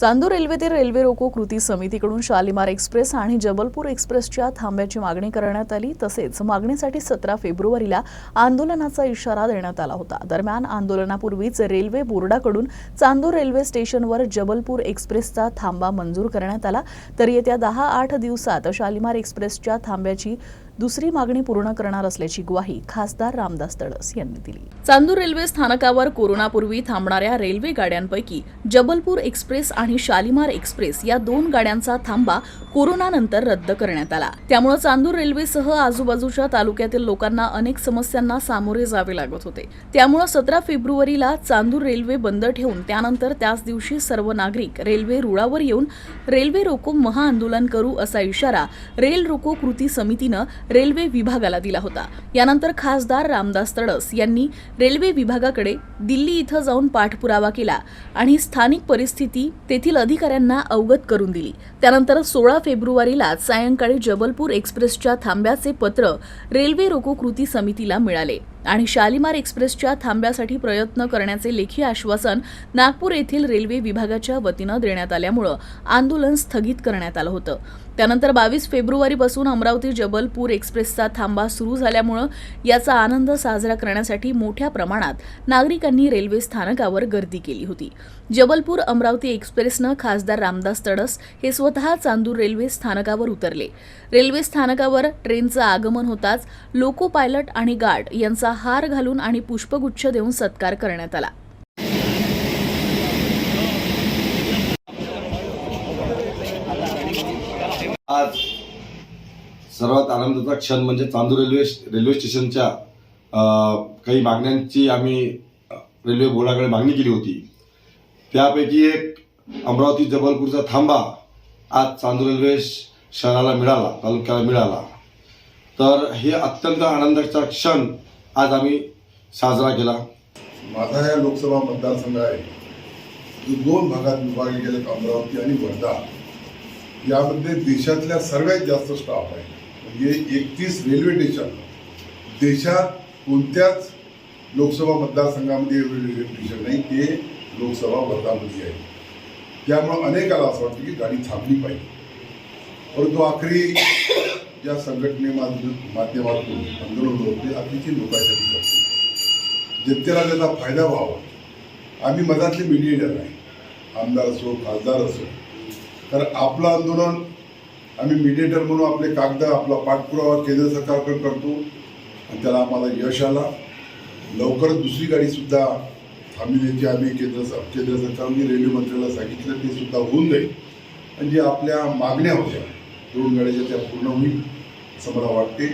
Chandur रेल्वेतील railway रोको कृती समितीकडून शालिमार एक्सप्रेस आणि जबलपूर एक्सप्रेसच्या थांब्याची मागणी करण्यात आली. तसेच मागणीसाठी सतरा फेब्रुवारीला आंदोलनाचा इशारा देण्यात आला होता. दरम्यान आंदोलनापूर्वीच रेल्वे बोर्डाकडून चांदूर रेल्वे स्टेशनवर जबलपूर एक्सप्रेसचा थांबा मंजूर करण्यात आला. तर येत्या दहा आठ दिवसात शालिमार एक्सप्रेसच्या थांब्याची दुसरी मागणी पूर्ण करणार असल्याची ग्वाही खासदार रामदास तडस यांनी दिली. चांदूर रेल्वे स्थानकावर कोरोनापूर्वी थांबणाऱ्या रेल्वे गाड्यांपैकी जबलपूर एक्सप्रेस आणि शालिमार एक्सप्रेस या दोन गाड्यांचा थांबा कोरोनानंतर रद्द करण्यात आला. त्यामुळे चांदूर रेल्वेसह आजूबाजूच्या तालुक्यातील लोकांना अनेक समस्यांना सामोरे जावे लागत होते. त्यामुळे सतरा फेब्रुवारीला चांदूर रेल्वे बंद ठेवून त्यानंतर त्याच दिवशी सर्व नागरिक रेल्वे रुळावर येऊन रेल्वे रोको महाआंदोलन करू असा इशारा रेल रोको कृती समितीनं रेल्वे विभागाला दिला होता. यानंतर खासदार रामदास तडस यांनी रेल्वे विभागाकडे दिल्ली इथं जाऊन पाठपुरावा केला आणि स्थानिक परिस्थिती तेथील अधिकाऱ्यांना अवगत करून दिली. त्यानंतर सोळा फेब्रुवारीला सायंकाळी जबलपूर एक्सप्रेसच्या थांब्याचे पत्र रेल्वे रोको कृती समितीला मिळाले. आणि शालिमार एक्सप्रेसच्या थांब्यासाठी प्रयत्न करण्याचे लेखी आश्वासन नागपूर येथील रेल्वे विभागाच्या वतीनं देण्यात आल्यामुळं आंदोलन स्थगित करण्यात आलं होतं. त्यानंतर बावीस फेब्रुवारीपासून अमरावती जबलपूर एक्सप्रेसचा थांबा सुरू झाल्यामुळं याचा आनंद साजरा करण्यासाठी मोठ्या प्रमाणात नागरिकांनी रेल्वे स्थानकावर गर्दी केली होती. जबलपूर अमरावती एक्सप्रेसनं खासदार रामदास तडस हे स्वतः चांदूर रेल्वे स्थानकावर उतरले. रेल्वे स्थानकावर ट्रेनचं आगमन होताच लोको पायलट आणि गार्ड यांचा हार घालून आणि पुष्पगुच्छ देऊन सत्कार करण्यात आला. आज सर्वात आनंदाचा क्षण म्हणजे चांदूर रेल्वे रेल्वे स्टेशनच्या काही मागण्यांची आम्ही रेल्वे बोर्डाकडे मागणी केली होती. त्यापैकी एक अमरावती जबलपूरचा थांबा आज चांदूर रेल्वे शहराला मिळाला तालुक्याला मिळाला. तर हे अत्यंत आनंदाचा क्षण आज आम्ही साजरा केला. माझा या लोकसभा मतदारसंघ आहे. जो दोन भागात विभागले गेले अमरावती आणि वर्धा. यामध्ये देशातल्या सर्वात जास्त स्टाफ आहे म्हणजे एकतीस रेल्वे स्टेशन देशात कोणत्याच लोकसभा मतदारसंघामध्ये रेल्वे स्टेशन नाही ते लोकसभा वर्धामध्ये आहे. त्यामुळं अनेकाला असं वाटतं की गाडी थांबली पाहिजे. परंतु आखरी ज्या संघटने माध्यमातून आंदोलन होते. अतिशय लोकांसाठी करतो जनतेला त्याचा फायदा व्हावा. आम्ही मधातले मिडिएटर नाही. आमदार असो खासदार असो. तर आपलं आंदोलन आम्ही मिडिएटर म्हणून आपले कागद आपला पाठपुरावा केंद्र सरकारकडे करतो. आणि त्याला आम्हाला यश आला. लवकरच दुसरी गाडीसुद्धा थांबविण्याची आम्ही केंद्र सर केंद्र सरकारने रेल्वे मंत्र्याला सांगितलं ते सुद्धा होऊन जाईल. आणि जे आपल्या मागण्या होत्या दोन गाड्याच्या त्या पूर्ण होईल असं मला वाटते.